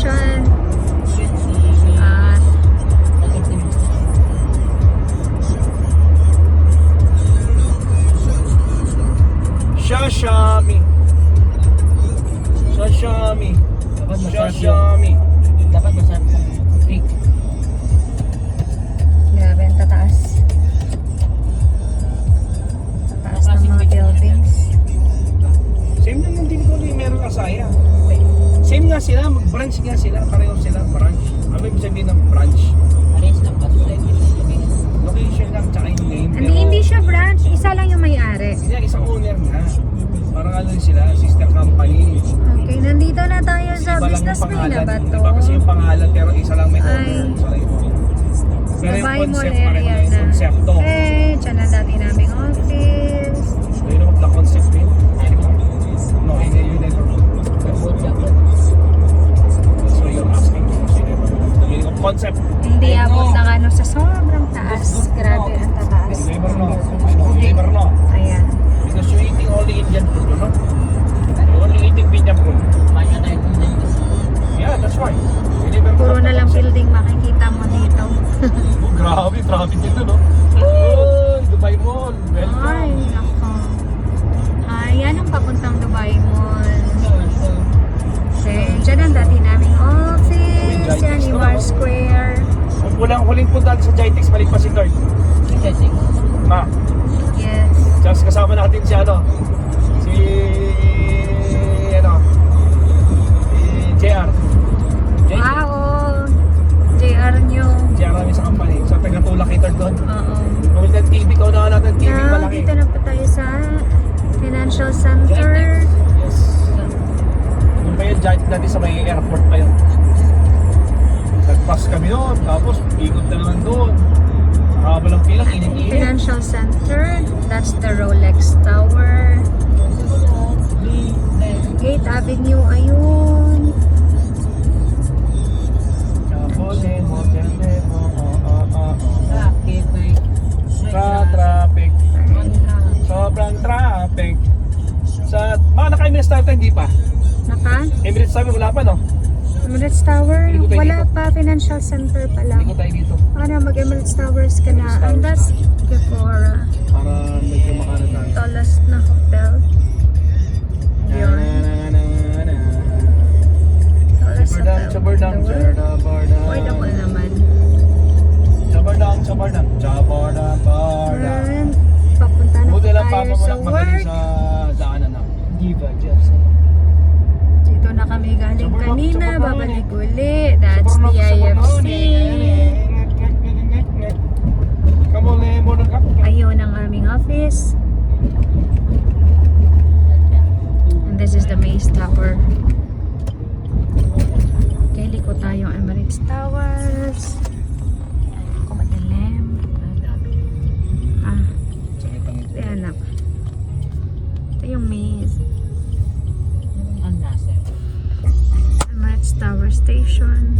station. Shashami. Shashami. Shashami. Dapat masarap ng cake. Grabe, ang tataas. Branch nga sila, pareho sila, branch. Ano ibig sabihin ng branch? Arrange lang kasi sa Location lang, tsaka yung name. Hindi, hindi siya branch. Isa lang yung may-ari. Hindi, isang owner nga. Parang ano sila, sister company. Okay, nandito na tayo sa Iba lang Business yung Bay na pangalan. ba to? Iba kasi yung pangalan, pero isa lang may Ay. owner. So, ito. Pero yung Dubai Mall concept pareho area na yung na. konsepto. Eh, walang huling punta sa Jitex, balik pa si Third. Ma, Yes. just kasama natin si, ano, Financial Center. That's the Rolex Tower. Gate Avenue, ayun. Traffic, traffic, sobrang traffic. Sa, baka naka-Emirates Tower tayo, hindi pa. Naka? Emirates Tower, wala pa, no? Emirates Tower. Hindi Wala dito. pa. Financial Center pa Hindi lang. ko tayo dito. Ano, mag-Emirates Towers ka na. And that's Sephora. Para medyo makano tayo. Tallest na hotel. Yun. Chabardang, hotel. the world. chabardang. Affordable naman. Chabardang, chabardang, chabardang. And papunta na Buti lang tayo sa work. sa daanan na. Diva, Jefferson. Dito na kami galing kanina. Babalik uli. That's the Sabarnak, IFC. sabarnak. Kamole mo na kap. Ayun ang aming office. And this is the Maze Tower. Okay, liko Emirates Towers. Ako madilim. Ah, ito anak. Ito yung maze. Ang nasa. Emirates Tower Station.